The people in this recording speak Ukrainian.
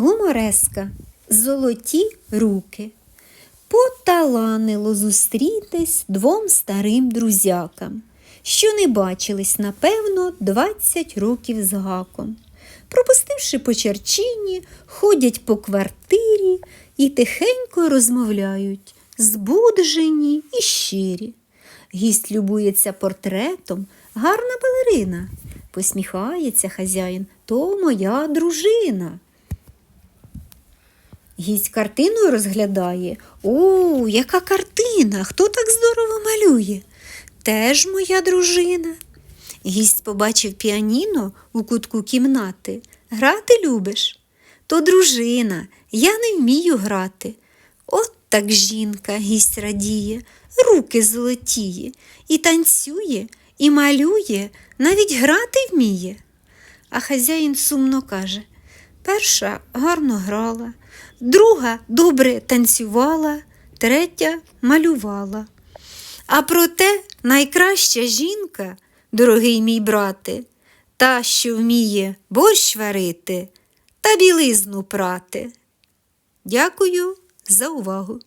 Гумореска. Золоті руки. Поталанило зустрітись двом старим друзякам, що не бачились, напевно, 20 років з гаком. Пропустивши по черчині, ходять по квартирі і тихенько розмовляють, збуджені і щирі. Гість любується портретом, гарна балерина. Посміхається хазяїн, то моя дружина. Гість картину розглядає. О, яка картина! Хто так здорово малює? Теж моя дружина. Гість побачив піаніно у кутку кімнати. Грати любиш? То дружина, я не вмію грати. От так жінка гість радіє, руки золотіє, і танцює, і малює, навіть грати вміє. А хазяїн сумно каже перша гарно грала, друга добре танцювала, третя малювала. А проте найкраща жінка, дорогий мій брате, та, що вміє борщ варити та білизну прати. Дякую за увагу.